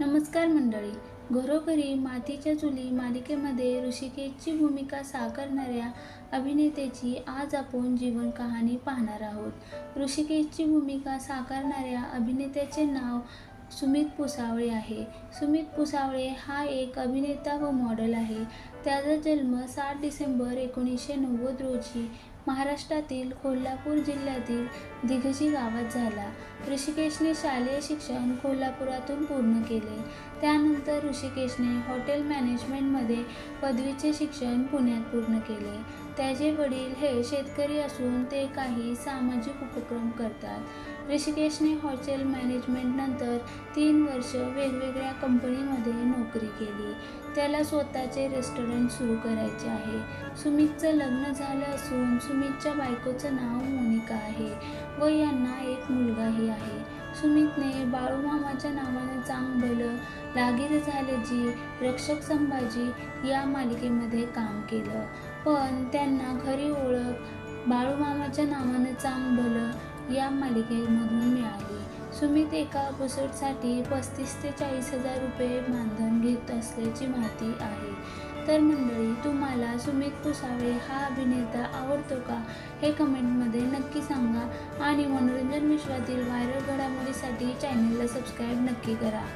नमस्कार मंडळी. घरोघरी मातीच्या चुली मालिकेमध्ये ऋषिकेशची भूमिका साकारणाऱ्या अभिनेत्याची आज आपण जीवन कहाणी पाहणार आहोत. ऋषिकेशची भूमिका साकारणाऱ्या अभिनेत्याचे नाव सुमित पुसावळे आहे. सुमित पुसावळे हा एक अभिनेता व मॉडेल आहे. त्याचा जन्म सात डिसेंबर एकोणीसशे नव्वद रोजी महाराष्ट्रातील कोल्हापूर जिल्ह्यातील दिघजी गावात झाला. ऋषिकेशने शालेय शिक्षण कोल्हापुरातून पूर्ण केले. त्यानंतर ऋषिकेशने हॉटेल मॅनेजमेंटमध्ये पदवीचे शिक्षण पुण्यात पूर्ण केले. त्याचे वडील हे शेतकरी असून ते काही सामाजिक उपक्रम करतात. ऋषिकेशने हॉटेल मॅनेजमेंटनंतर तीन वर्ष वेगवेगळ्या कंपनीमध्ये नोकरी केली. त्याला स्वतःचे रेस्टॉरंट सुरू करायचे आहे. सुमितचं लग्न झालं असून सुमितच्या बायकोचं नाव मोनिका आहे व यांना एक मुलगाही आहे. सुमितने बाळूमामाच्या नावानं चांग लागीर झाले जी रक्षक संभाजी या मालिकेमध्ये काम केलं. पण त्यांना खरी ओळख बाळूमामाच्या नावानं चांग या मालिकेमधून मिळाली. सुमित एका एपिसोडसाठी पस्तीस ते चाळीस हजार रुपये मानधन घेत असल्याची माहिती आहे. तर मंडळी तुम्हाला सुमित कुसावे हा अभिनेता आवडतो का? हे कमेंटमध्ये नक्की सांगा आणि मनोरंजन विश्वातील व्हायरल घडामोडीसाठी चॅनलला सबस्क्राईब नक्की करा.